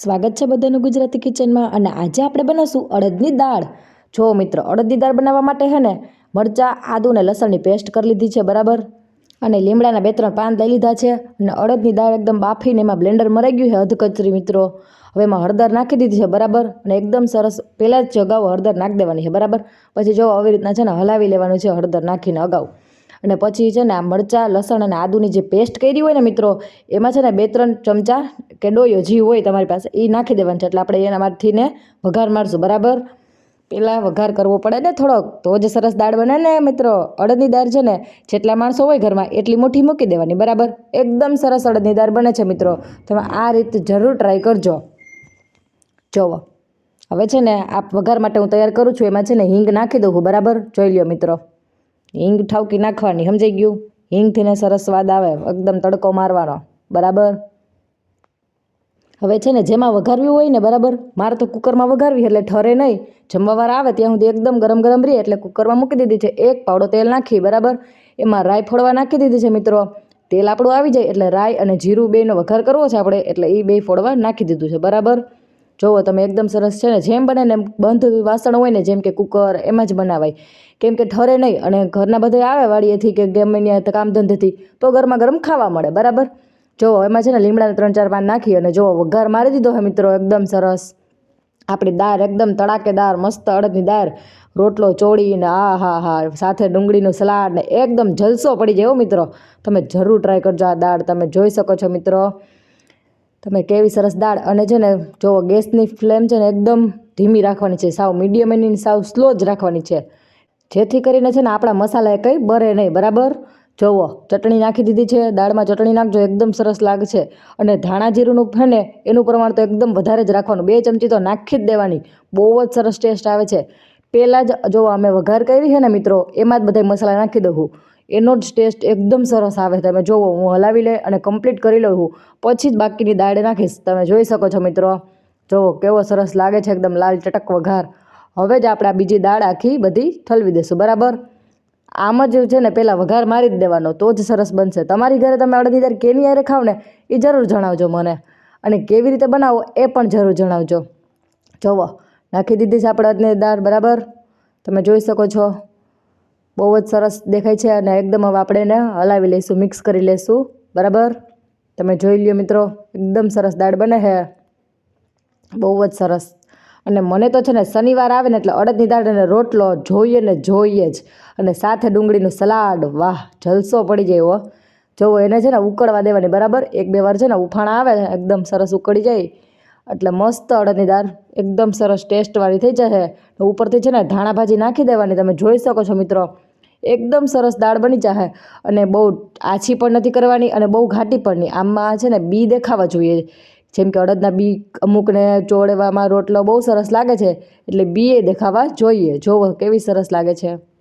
સ્વાગત છે બધાનું ગુજરાતી કિચનમાં અને આજે આપણે બનાવશું અડદની દાળ. જો મિત્રો અડદની દાળ બનાવવા માટે છે ને, મરચાં, આદુ ને લસણની પેસ્ટ કરી લીધી છે, બરાબર? અને લીમડાના બે ત્રણ પાન લઈ લીધા છે અને અડદની દાળ એકદમ બાફીને એમાં બ્લેન્ડર મરાઈ ગયું છે અધકચરી મિત્રો. હવે એમાં હળદર નાખી દીધી છે, બરાબર? અને એકદમ સરસ, પહેલાં જ અગાઉ હળદર નાખી દેવાની છે, બરાબર? પછી જો આવી રીતના છે ને હલાવી લેવાનું છે હળદર નાખીને અગાઉ. અને પછી છે ને આ મરચાં, લસણ અને આદુની જે પેસ્ટ કરી હોય ને મિત્રો, એમાં છે ને બે ત્રણ ચમચા કે ડોયો જી હોય તમારી પાસે એ નાખી દેવાનું છે. એટલે આપણે એનામાંથી ને વઘાર મારશું, બરાબર? પહેલાં વઘાર કરવો પડે ને થોડોક. તો જ સરસ દાળ બને ને, મિત્રો. અડદની દાળ છે ને, જેટલા માણસો હોય ઘરમાં, એટલી મુઠ્ઠી મૂકી દેવાની, બરાબર? એકદમ સરસ અડદની દાળ બને છે, મિત્રો. તમે આ રીતે જરૂર ટ્રાય કરજો. જોવો. હવે છે ને, આ વઘાર માટે હું તૈયાર કરું છું. એમાં છે ને હિંગ નાખી દઉં બરાબર? જોઈ લ્યો, મિત્રો. હિંગ ઠાવકી નાખવાની, સમજાઈ ગયું? હિંગથીને સરસ સ્વાદ આવે, એકદમ તડકો મારવાનો. બરાબર? હવે છે ને, જેમાં વઘારવી હોય ને, બરાબર? મારે તો કુકરમાં વઘારવી એટલે ઠરે નહીં. જમવાવાર આવે ત્યાં સુધી એકદમ ગરમ ગરમ રહે, એટલે કુકરમાં મૂકી દીધી છે. એક પાવડો તેલ નાખી, બરાબર? એમાં રાઈ ફોડવા નાખી દીધી છે, મિત્રો. તેલ આપણું આવી જાય, એટલે રાઈ અને જીરું બેનો વઘાર કરવો છે આપણે, એટલે એ બે ફોડવા નાખી દીધું છે, બરાબર? જોવો, તમે એકદમ સરસ છે ને, જેમ બને ને બંધ વાસણ હોય ને, જેમ કે કુકર એમાં જ બનાવાય. કેમ કે ઠરે નહીં અને ઘરના બધા આવે વાડીએથી કે ગમે ત્યાં કામ ધંધેથી તો ગરમા ગરમ ખાવા મળે, બરાબર? જોવો, એમાં છે ને લીમડાના ત્રણ ચાર પાન નાખી અને જોવો, વઘાર મારી દીધો હે મિત્રો, એકદમ સરસ. આપણી દાળ એકદમ તડાકેદાર મસ્ત અડદની દાળ, રોટલો ચોળીને આ, હા હા, સાથે ડુંગળીનું સલાડ ને એકદમ જલસો પડી જાય મિત્રો. તમે જરૂર ટ્રાય કરજો આ દાળ, તમે જોઈ શકો છો મિત્રો. તમે કેવી સરસ દાળ અને છે ને જો ગેસની ફ્લેમ છે ને એકદમ ધીમી રાખવાની છે, સાવ મીડિયમ એની સાવ સ્લો જ રાખવાની છે. જેથી કરીને છે ને આપણા મસાલા એ કંઈ બરે નહીં, બરાબર? જોવો, ચટણી નાખી દીધી છે, દાળમાં ચટણી નાખજો, એકદમ સરસ લાગશે અને ધાણા જીરુંનું છે ને, એનું પ્રમાણ તો એકદમ વધારે જ રાખવાનું. બે ચમચી તો નાખી જ દેવાની, બહુ જ સરસ ટેસ્ટ આવે છે. પહેલાં જ જો અમે વઘાર કરી છે ને મિત્રો, એમાં જ બધા મસાલા નાખી દઉં એનો જ ટેસ્ટ એકદમ સરસ આવે તમે જોવો, હું હલાવી લઈ અને કમ્પ્લીટ કરી લઉં છું. પછી જ બાકીની દાળ નાખીશ. તમે જોઈ શકો છો મિત્રો. જોવો, કેવો સરસ લાગે છે એકદમ લાલ ચટક વઘાર. હવે જ આપણે આ બીજી દાળ આખી બધી ઠલવી દઈશું. બરાબર? આમ જ છે ને પહેલાં વઘાર મારી જ દેવાનો. તો જ સરસ બનશે. તમારી ઘરે તમે અડધી દાળ કેની આરે ખાવ ને એ જરૂર જણાવજો મને. અને કેવી રીતે બનાવો, એ પણ જરૂર જણાવજો. જોવો, નાખી દીધી છે આપણે અડદની દાળ. બરાબર? તમે જોઈ શકો છો. બહુ જ સરસ દેખાય છે અને એકદમ હવે આપણે એને હલાવી લઈશું મિક્સ કરી લઈશું. બરાબર? તમે જોઈ લ્યો મિત્રો, એકદમ સરસ દાળ બને છે. બહુ જ સરસ. અને મને તો છે ને શનિવાર આવે ને એટલે અડદની દાળ અને રોટલો જોઈએ ને જોઈએ જ. અને સાથે ડુંગળીનું સલાડ, વાહ, જલસો પડી જાય હો. જોવો એને છે ને ઉકળવા દેવાની, બરાબર? એક બે વાર છે ને ઉફાણા આવે, એકદમ સરસ ઉકળી જાય. એટલે મસ્ત અડદની દાળ, એકદમ સરસ ટેસ્ટવાળી થઈ જશે. ઉપરથી છે ને ધાણા ભાજી નાખી દેવાની, તમે જોઈ શકો છો મિત્રો. એકદમ સરસ દાળ બની જશે અને બહુ આછી પણ નથી કરવાની અને બહુ ઘાટી પણ નહીં. આમાં છે ને, બી દેખાવા જોઈએ. જેમ કે અડદના બી અમુકને ચોળવામાં રોટલો બહુ સરસ લાગે છે. એટલે બી એ દેખાવા જોઈએ. જોવો કેવી સરસ લાગે છે.